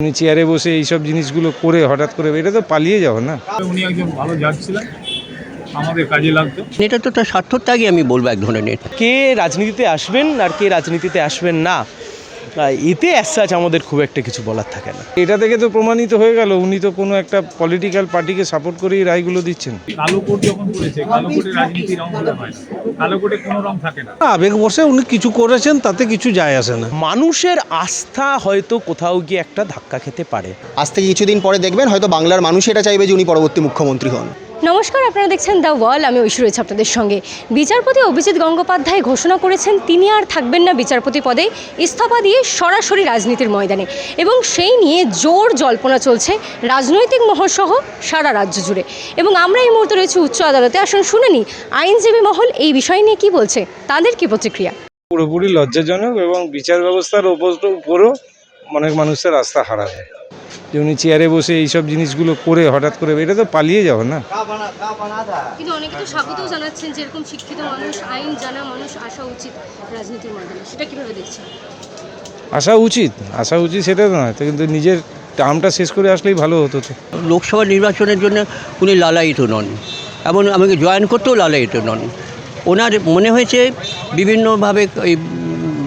উনি চেয়ারে বসে এইসব জিনিসগুলো করে হঠাৎ করে এটা তো পালিয়ে যাও না? উনি একজন ভালো জাজ ছিলেন আমাদের কাজে লাগতো। এটা তো তার স্বার্থত্যাগই আমি বলব এক ধরনের কে রাজনীতিতে আসবেন আর কে রাজনীতিতে আসবেন না? এতে অ্যাসাচ আমাদের খুব একটা কিছু বলার থাকে না। এটা থেকে তো প্রমাণিত হয়ে গেল উনি তো কোনো একটা পলিটিক্যাল পার্টিকে সাপোর্ট করেই রায়গুলো দিচ্ছেন। কালো যখন করেছে কালো রাজনীতি রং হয় না। কালো কোনো রং থাকে না। আবেগ বসে উনি কিছু করেছেন তাতে কিছু যায় আসে না। মানুষের আস্থা হয়তো কোথাও গিয়ে একটা ধাক্কা খেতে পারে। আজ থেকে কিছুদিন পরে দেখবেন হয়তো বাংলার মানুষ এটা চাইবে যে উনি পরবর্তী মুখ্যমন্ত্রী হন। নমস্কার, আপনারা দেখছেন দ্য ওয়াল আমি ঐশ্বর রয়েছে আপনাদের সঙ্গে। বিচারপতি অভিজিৎ গঙ্গোপাধ্যায় ঘোষণা করেছেন, তিনি আর থাকবেন না বিচারপতি পদে, ইস্তফা দিয়ে সরাসরি রাজনীতির ময়দানে। এবং সেই নিয়ে জোর জল্পনা চলছে রাজনৈতিক মহলসহ সারা রাজ্য জুড়ে। এবং আমরা এই মুহূর্তে রয়েছে উচ্চ আদালতে। আসুন, শুনে নিই, আইনজীবী মহল এই বিষয় নিয়ে কি বলছে, তাদের কি প্রতিক্রিয়া? পুরোপুরি লজ্জাজনক এবং বিচার ব্যবস্থার উপরও অনেক মানুষের আস্থা হারাবে। যে উনি চেয়ারে বসে এইসব জিনিসগুলো করে হঠাৎ করে এটা তো পালিয়ে যাও না। কিন্তু অনেকে তো স্বাগতও জানাচ্ছেন যে এরকম শিক্ষিত মানুষ আইন জানা মানুষ আসা উচিত রাজনীতির ময়দানে সেটা কীভাবে দেখছেন? আসা উচিত আসা উচিত সেটা তো নয় কিন্তু নিজের টার্মটা শেষ করে আসলেই ভালো হতো তো। লোকসভা নির্বাচনের জন্য উনি লালায়িত নন এমন আমাকে জয়েন করতেও লালায়িত নন। ওনার মনে হয়েছে বিভিন্নভাবে এই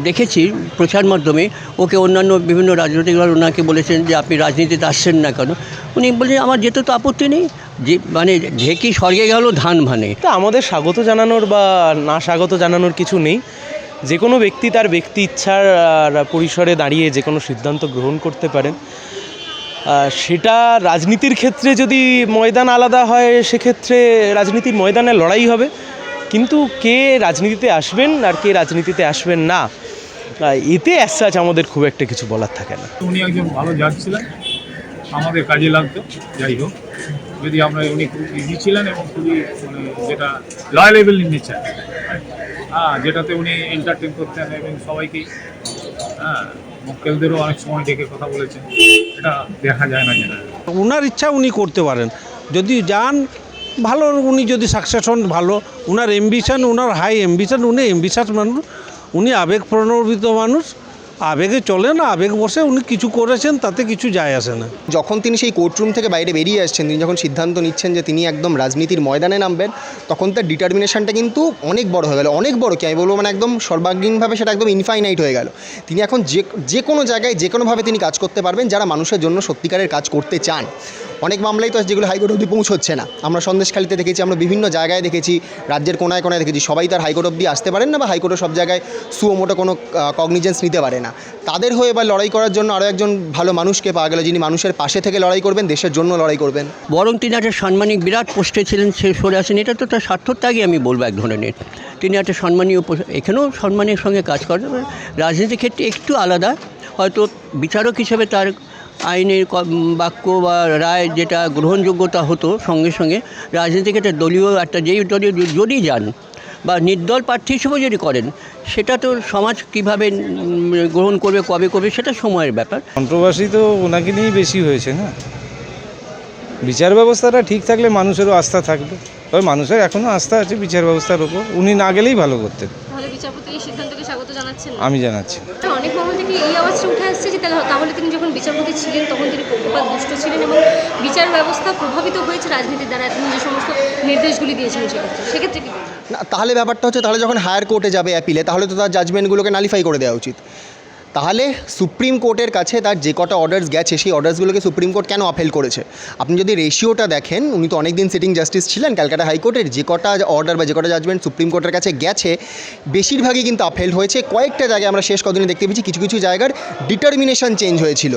দেখেছি প্রচার মাধ্যমে, ওকে অন্যান্য বিভিন্ন রাজনৈতিক দল ওনাকে বলেছেন যে আপনি রাজনীতিতে আসছেন না কেন? উনি বলছেন, আমার যেতে তো আপত্তি নেই। যে মানে ঢেকি স্বর্গে গেল ধান ভানে। তা আমাদের স্বাগত জানানোর বা না স্বাগত জানানোর কিছু নেই। যে কোনো ব্যক্তি তার ব্যক্তি ইচ্ছার পরিসরে দাঁড়িয়ে যে কোনো সিদ্ধান্ত গ্রহণ করতে পারেন। সেটা রাজনীতির ক্ষেত্রে যদি ময়দান আলাদা হয়, সেক্ষেত্রে রাজনীতির ময়দানে লড়াই হবে। কিন্তু কে রাজনীতিতে আসবেন আর কে রাজনীতিতে আসবেন না এতে অ্যাসাচ আমাদের খুব একটা কিছু বলার থাকে না। উনি একজন ভালো জাজ ছিলেন আমাদের কাজে লাগতো যাই হোক। যদি আমরা উনি খুব ইজি ছিলেন এবং খুবই মানে যেটা লয়ালেবল ইন নেচার হ্যাঁ যেটাতে উনি এন্টারটেন করতেন এবং সবাইকেই হ্যাঁ মক্কেলদেরও অনেক সময় ডেকে কথা বলেছেন এটা দেখা যায় না যেটা। ওনার ইচ্ছা উনি করতে পারেন। যদি যান ভালো উনি যদি সাকসেস হন ভালো ওনার এমবিশন ওনার হাই এম্বিশন উনি এমবিশাস মানুষ উনি আবেগ প্রণোদিত মানুষ, আবেগে চলে না, আবেগ বসে, উনি কিছু করেছেন তাতে কিছু যায় আসে না। যখন তিনি সেই কোর্টরুম থেকে বাইরে বেরিয়ে আসছেন, তিনি যখন সিদ্ধান্ত নিচ্ছেন যে তিনি একদম রাজনীতির ময়দানে নামবেন, তখন তার ডিটারমিনেশনটা কিন্তু অনেক বড় হয়ে গেল, অনেক বড় কি আমি বলব মানে একদম সর্বাঙ্গীনভাবে সেটা একদম ইনফাইনাইট হয়ে গেল। তিনি এখন যে যে কোনো জায়গায় যে কোনোভাবে তিনি কাজ করতে পারবেন, যারা মানুষের জন্য সত্যিকারের কাজ করতে চান। অনেক মামলাই তো আছে যেগুলো হাইকোর্ট অবধি পৌঁছচ্ছে না। আমরা সন্দেশখালিতে দেখেছি, আমরা বিভিন্ন জায়গায় দেখেছি, রাজ্যের কোনায় কোনায় দেখেছি, সবাই তার হাইকোর্ট অবধি আসতে পারেন না বা হাইকোর্টের সব জায়গায় সুমোটো কোনো কগনিজেন্স নিতে পারে না। তাদের হয়ে বা লড়াই করার জন্য আরও একজন ভালো মানুষকে পাওয়া গেল, যিনি মানুষের পাশে থেকে লড়াই করবেন, দেশের জন্য লড়াই করবেন। বরং তিনি একটা সাম্মানিক বিরাট পোস্টে ছিলেন, সে সরে আসেন, এটা তো তার স্বার্থত্যাগই আমি বলব এক ধরনের। তিনি একটা সম্মানীয় এখানেও সম্মানের সঙ্গে কাজ করেন রাজনীতির ক্ষেত্রে একটু আলাদা। হয়তো বিচারক হিসেবে তার আইনের বাক্য বা রায় যেটা গ্রহণযোগ্যতা হতো সঙ্গে সঙ্গে রাজনীতির ক্ষেত্রে দলীয় একটা যেই দলীয় যদি যান বা নির্দল প্রার্থী হিসেবে যদি করেন সেটা তো সমাজ কীভাবে গ্রহণ করবে কবে করবে সেটা সময়ের ব্যাপার। কন্ট্রোভার্সি তো ওনাকে নিয়েই বেশি হয়েছে না? বিচার ব্যবস্থাটা ঠিক থাকলে মানুষেরও আস্থা থাকবে। তবে মানুষের এখনও আস্থা আছে বিচার ব্যবস্থার ওপর। উনি না গেলেই ভালো করতেন। তাহলে বিচারপতি এই সিদ্ধান্তকে স্বাগত জানাচ্ছেন আমি জানাচ্ছি। থেকে এই আওয়াজটা উঠে আসছে যে তাহলে তাহলে তিনি যখন বিচারপতি ছিলেন তখন তিনি পক্ষপাত দুষ্ট ছিলেন এবং বিচার ব্যবস্থা প্রভাবিত হয়েছে রাজনীতির দ্বারা তিনি যে সমস্ত নির্দেশগুলি দিয়েছিলেন সেক্ষেত্রে। সেক্ষেত্রে কি? না, তাহলে ব্যাপারটা হচ্ছে তাহলে যখন হায়ার কোর্টে যাবে অ্যাপিলে তাহলে তো তার জাজমেন্টগুলোকে নালিফাই করে দেওয়া উচিত। তাহলে সুপ্রিম কোর্টের কাছে তার যে কটা অর্ডার্স গেছে, সেই অর্ডার্সগুলোকে সুপ্রিম কোর্ট কেন আফেল করেছে? আপনি যদি রেশিওটা দেখেন, উনি তো অনেক দিন সিটিং জাস্টিস ছিলেন ক্যালকাটা হাইকোর্টের যে কটা অর্ডার বা যে কটা জাজমেন্ট সুপ্রিম কোর্টের কাছে গেছে, বেশিরভাগই কিন্তু আফেল হয়েছে। কয়েকটা জায়গায় আমরা শেষ কদিনে দেখতে পেয়েছি, কিছু কিছু জায়গার ডিটারমিনেশন চেঞ্জ হয়েছিল।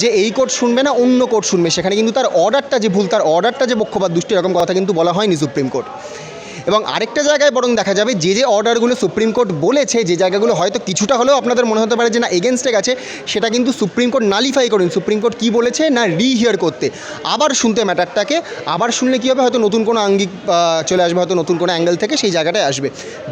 যে এই কোর্ট শুনবে না, অন্য কোর্ট শুনবে। সেখানে কিন্তু তার অর্ডারটা যে ভুল, তার অর্ডারটা যে পক্ষপাত দুষ্টি এরকম কথা কিন্তু বলা হয়নি সুপ্রিম কোর্ট। এবং আরেকটা জায়গায় বরং দেখা যাবে যে যে অর্ডারগুলো সুপ্রিম কোর্ট বলেছে, যে জায়গাগুলো হয়তো কিছুটা হলেও আপনাদের মনে হতে পারে যে না এগেনস্টে গেছে, সেটা কিন্তু সুপ্রিম কোর্ট নালিফাই করেন। সুপ্রিম কোর্ট কী বলেছে না রিহিয়ার করতে। আবার শুনতে ম্যাটারটাকে, আবার শুনলে কী হবে? হয়তো নতুন কোনো আঙ্গিক চলে আসবে, হয়তো নতুন কোনো অ্যাঙ্গেল থেকে সেই জায়গাটায় আসবে।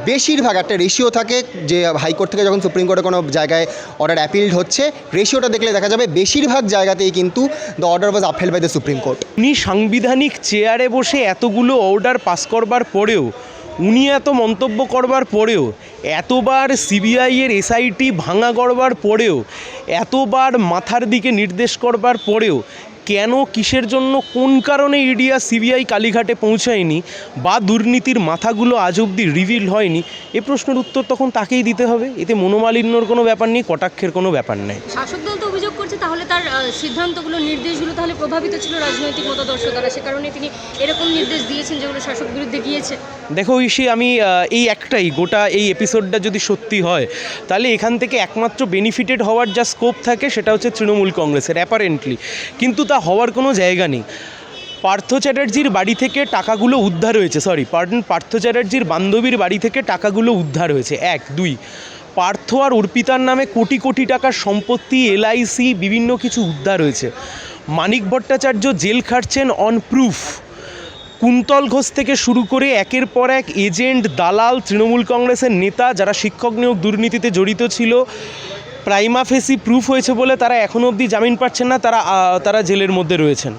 বেশিরভাগ একটা রেশিও থাকে যে হাইকোর্ট থেকে যখন সুপ্রিম কোর্টে কোনো জায়গায় অর্ডার অ্যাপিল্ড হচ্ছে রেশিওটা দেখলে দেখা যাবে বেশিরভাগ জায়গাতেই কিন্তু the order was upheld by the supreme court. উনি সাংবিধানিক চেয়ারে বসে এতগুলো অর্ডার পাস করবার পরেও উনি এত মন্তব্য করবার পরেও, এতবার সিবিআইয়ের এসআইটি ভাঙা করবার পরেও, এতবার মাথার দিকে নির্দেশ করবার পরেও, কেন কিসের জন্য, কোন কারণে ইডি আর সিবিআই কালীঘাটে পৌঁছায়নি বা দুর্নীতির মাথাগুলো আজ অবধি রিভিল হয়নি? এ প্রশ্নের উত্তর তখন তাকেই দিতে হবে। এতে মনোমালিন্যর কোনো ব্যাপার নেই, কটাক্ষের কোনো ব্যাপার নেই। শাসক দল তো অভিযোগ করছে তাহলে তার সিদ্ধান্তগুলো, নির্দেশগুলো তাহলে প্রভাবিত ছিল রাজনৈতিক মতাদর্শ দ্বারা সে কারণে তিনি এরকম নির্দেশ দিয়েছেন যেগুলো শাসক বিরুদ্ধে গিয়েছে। দেখো ঐশী, আমি এই একটাই, গোটা এই এপিসোডটা যদি সত্যি হয়, তাহলে এখান থেকে একমাত্র বেনিফিটেড হওয়ার যা স্কোপ থাকে, সেটা হচ্ছে তৃণমূল কংগ্রেসের অ্যাপারেন্টলি কিন্তু তা হওয়ার কোনো জায়গা নেই। পার্থ চ্যাটার্জির বাড়ি থেকে টাকাগুলো উদ্ধার হয়েছে সরি পার্থ চ্যাটার্জির বান্ধবীর বাড়ি থেকে টাকাগুলো উদ্ধার হয়েছে। এক, দুই। পার্থ আর অর্পিতার নামে কোটি কোটি টাকার সম্পত্তি, এলআইসি, বিভিন্ন কিছু উদ্ধার হয়েছে। মানিক ভট্টাচার্য জেল খাটছেন অন প্রুফ কুন্তল ঘোষ থেকে শুরু করে একের পর এক এজেন্ট, দালাল, তৃণমূল কংগ্রেসের নেতা যারা শিক্ষক নিয়োগ দুর্নীতিতে জড়িত ছিল, প্রাইমা ফেসি প্রুফ হয়েছে বলে তারা এখনও অবধি জামিন পাচ্ছেন না, তারা তারা জেলের মধ্যে রয়েছেন।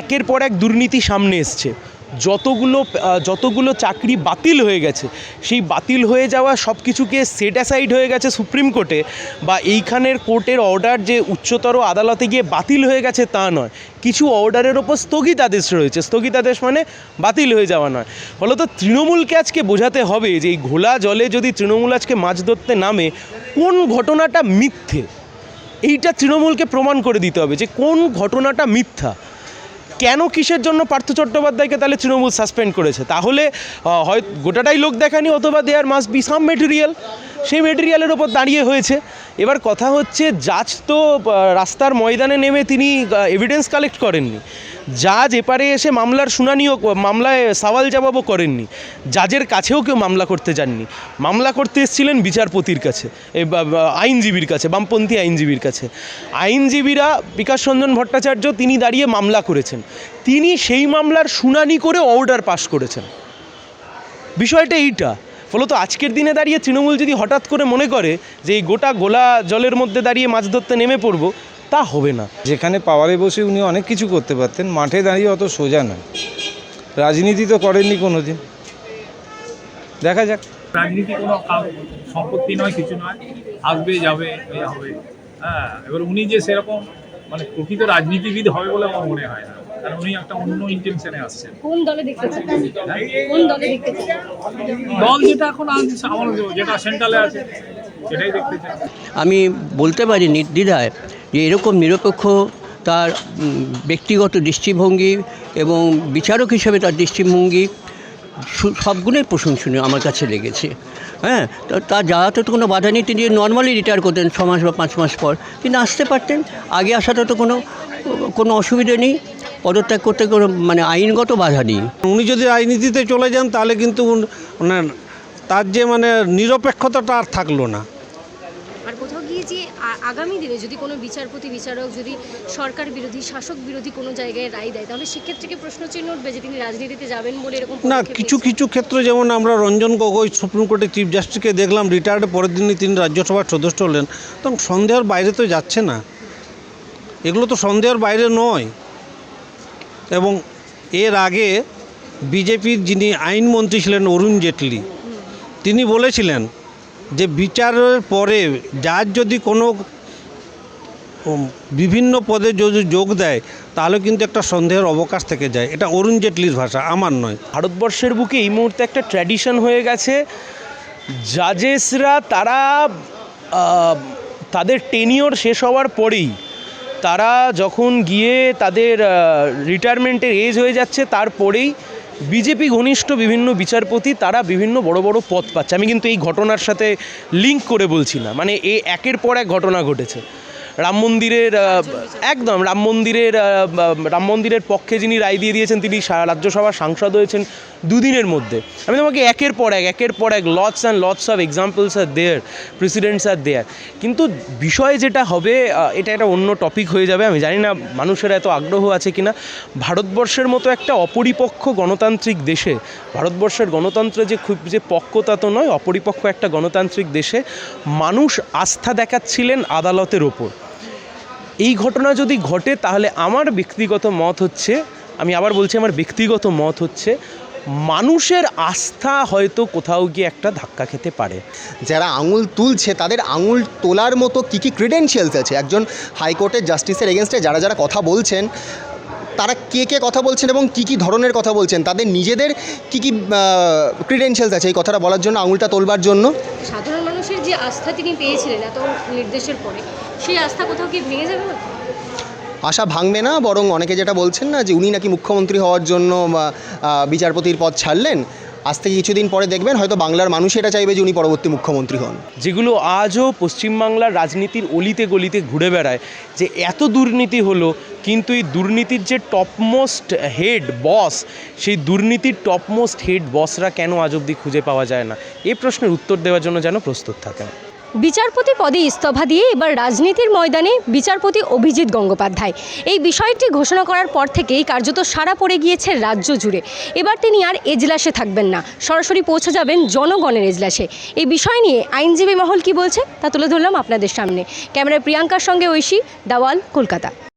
একের পর এক দুর্নীতি সামনে এসছে। যতগুলো যতগুলো চাকরি বাতিল হয়ে গেছে, সেই বাতিল হয়ে যাওয়া সব কিছুকে সেট অ্যাসাইড হয়ে গেছে সুপ্রিম কোর্টে, বা এইখানের কোর্টের অর্ডার যে উচ্চতর আদালতে গিয়ে বাতিল হয়ে গেছে তা নয়। কিছু অর্ডারের ওপর স্থগিতাদেশ রয়েছে। স্থগিতাদেশ মানে বাতিল হয়ে যাওয়া নয়। ফলত তৃণমূলকে আজকে বোঝাতে হবে যে এই ঘোলা জলে যদি তৃণমূল আজকে মাছ ধরতে নামে, কোন ঘটনাটা মিথ্যে? এইটা তৃণমূলকে প্রমাণ করে দিতে হবে যে কোন ঘটনাটা মিথ্যা। কেন কিসের জন্য পার্থ চট্টোপাধ্যায়কে তাহলে তৃণমূল সাসপেন্ড করেছে? তাহলে হয়, গোটাটাই লোক দেখানি অথবা there must be some material সেই মেটেরিয়ালের ওপর দাঁড়িয়ে হয়েছে। এবার কথা হচ্ছে, জাজ তো রাস্তার ময়দানে নেমে তিনি এভিডেন্স কালেক্ট করেননি। জাজ এপারে এসে মামলার শুনানিও মামলায় সওয়াল জবাবও করেননি। জাজের কাছেও কেউ মামলা করতে যাননি। মামলা করতে এসেছিলেন বিচারপতির কাছে আইনজীবীর কাছে, বামপন্থী আইনজীবীর কাছে। আইনজীবীরা বিকাশ রঞ্জন ভট্টাচার্য, তিনি দাঁড়িয়ে মামলা করেছেন। তিনি সেই মামলার শুনানি করে অর্ডার পাশ করেছেন। বিষয়টা এইটা। ফলত আজকের দিনে দাঁড়িয়ে তৃণমূল যদি হঠাৎ করে মনে করে যে এই গোটা গোলা জলের মধ্যে দাঁড়িয়ে মাছ ধরতে নেমে পড়ব তা হবে না। যেখানে পাওয়ারে বসে উনি অনেক কিছু করতে পারতেন মাঠে দাঁড়িয়ে অত সোজা নয়। রাজনীতি তো করেননি কোনো দিন দেখা যাক। রাজনীতি কোনো সম্পত্তি নয় কিছু নয়। আসবে যাবে হবে। হ্যাঁ এবার উনি যে সেরকম মানে প্রকৃত রাজনীতিবিদ হবে বলে আমার মনে হয় না। কারণ উনি একটা অন্য ইন্টেনশনে আসছেন। কোন দলে দেখতে কোন দলে দেখতে দল যেটা এখন আমার যেটা সেন্ট্রালে আছে সেটাই দেখতে চাই। আমি বলতে পারি নির্দ্বিধায় যে এরকম নিরপেক্ষ তার ব্যক্তিগত দৃষ্টিভঙ্গি এবং বিচারক হিসেবে তার দৃষ্টিভঙ্গি সবগুলোই প্রশংসনীয় আমার কাছে লেগেছে। হ্যাঁ তো তার যাওয়াতে তো কোনো বাধা নেই। তিনি নর্মালি রিটায়ার করতেন ছ মাস বা পাঁচ মাস পর। তিনি আসতে পারতেন। আগে আসাতে তো কোনো কোনো অসুবিধে নেই। পদত্যাগ করতে কোনো মানে আইনগত বাধা নেই। উনি যদি রাজনীতিতে চলে যান তাহলে কিন্তু ওনার তার যে মানে নিরপেক্ষতাটা আর থাকল না। গিয়ে যে আগামী দিনে যদি কোনো বিচারপতি বিচারক যদি সরকার বিরোধী শাসক বিরোধী কোনো জায়গায় রায় দেয় তাহলে সেক্ষেত্রে কি প্রশ্নচিহ্ন উঠবে যে তিনি রাজনীতিতে যাবেন বলে এরকম না কিছু কিছু ক্ষেত্রে যেমন আমরা রঞ্জন গগৈ সুপ্রিম কোর্টের চিফ জাস্টিসকে দেখলাম রিটায়ার্ডের পরের দিনই তিনি রাজ্যসভার সদস্য হলেন। তখন সন্দেহের বাইরে তো যাচ্ছে না। এগুলো তো সন্দেহের বাইরে নয়। এবং এর আগে বিজেপির যিনি আইনমন্ত্রী ছিলেন অরুণ জেটলি তিনি বলেছিলেন যে বিচারের পরে যার যদি কোনো বিভিন্ন পদে যদি যোগ দেয়, তাহলে কিন্তু একটা সন্দেহের অবকাশ থেকে যায়। এটা অরুণ জেটলির ভাষা, আমার নয়। ভারতবর্ষের বুকে এই মুহূর্তে একটা ট্র্যাডিশন হয়ে গেছে। জাজেসরা তারা তাদের টেনিওর শেষ হওয়ার পরেই তারা যখন গিয়ে তাদের রিটায়ারমেন্টের এজ হয়ে যাচ্ছে, তারপরেই বিজেপি ঘনিষ্ঠ বিভিন্ন বিচারপতি, তারা বিভিন্ন বড় বড় পদ পাচ্ছে। আমি কিন্তু এই ঘটনার সাথে লিঙ্ক করে বলছি না। মানে এ একের পর এক ঘটনা ঘটেছে। রাম মন্দিরের একদম রাম মন্দিরের রাম মন্দিরের পক্ষে যিনি রায় দিয়ে দিয়েছেন, তিনি রাজ্যসভার সাংসদ হয়েছেন। দুদিনের মধ্যে। আমি তোমাকে একের পর এক, একের পর এক lots and lots of examples R there presidents আর দেয়ার কিন্তু বিষয় যেটা হবে এটা একটা অন্য টপিক হয়ে যাবে। আমি জানি না মানুষের এত আগ্রহ আছে কিনা। ভারতবর্ষের মতো একটা অপরিপক্ষ গণতান্ত্রিক দেশে, ভারতবর্ষের গণতন্ত্রে যে খুব, যে পক্কতা তো নয় অপরিপক্ষ একটা গণতান্ত্রিক দেশে মানুষ আস্থা দেখাচ্ছিলেন আদালতের ওপর। এই ঘটনা যদি ঘটে, তাহলে আমার ব্যক্তিগত মত হচ্ছে, আমি আবার বলছি আমার ব্যক্তিগত মত হচ্ছে মানুষের আস্থা হয়তো কোথাও গিয়ে একটা ধাক্কা খেতে পারে। যারা আঙুল তুলছে তাদের আঙুল তোলার মতো কী কী ক্রিডেন্সিয়ালস আছে? একজন হাইকোর্টের জাস্টিসের এগেনস্টে যারা যারা কথা বলছেন তারা কে কে কথা বলছেন এবং কী কী ধরনের কথা বলছেন? তাদের নিজেদের কী কী ক্রিডেন্সিয়ালস আছে এই কথাটা বলার জন্য আঙুলটা তোলবার জন্য? সাধারণ মানুষের যে আস্থা তিনি পেয়েছিলেন এত নির্দেশের পরে সেই আস্থা কোথাও কি ভেঙে যাবে? না? আশা ভাঙবে না, বরং অনেকে যেটা বলছেন না যে উনি নাকি মুখ্যমন্ত্রী হওয়ার জন্য বিচারপতির পদ ছাড়লেন। আজ থেকে কিছুদিন পরে দেখবেন হয়তো বাংলার মানুষ এটা চাইবে যে উনি পরবর্তী মুখ্যমন্ত্রী হন। যেগুলো আজও পশ্চিমবাংলার রাজনীতির অলিতে গলিতে ঘুরে বেড়ায়, যে এত দুর্নীতি হলো, কিন্তু এই দুর্নীতির যে টপমোস্ট হেড বস সেই দুর্নীতির টপমোস্ট হেড বসরা কেন আজ অবধি খুঁজে পাওয়া যায় না? এ প্রশ্নের উত্তর দেওয়ার জন্য যেন প্রস্তুত থাকেন। বিচারপতি পদে ইস্তফা দিয়ে এবার রাজনীতির ময়দানে বিচারপতি অভিজিৎ গঙ্গোপাধ্যায়। এই বিষয়টি ঘোষণা করার পর থেকেই কার্যত সারা পড়ে গিয়েছে রাজ্য জুড়ে। এবার তিনি আর এজলাসে থাকবেন না, সরাসরি পৌঁছে যাবেন জনগণের এজলাসে। এই বিষয় নিয়ে আইনজীবী মহল কি বলছে তা তুলে ধরলাম আপনাদের সামনে। ক্যামেরায় প্রিয়াঙ্কার সঙ্গে ঐশী, দাওয়াল, কলকাতা।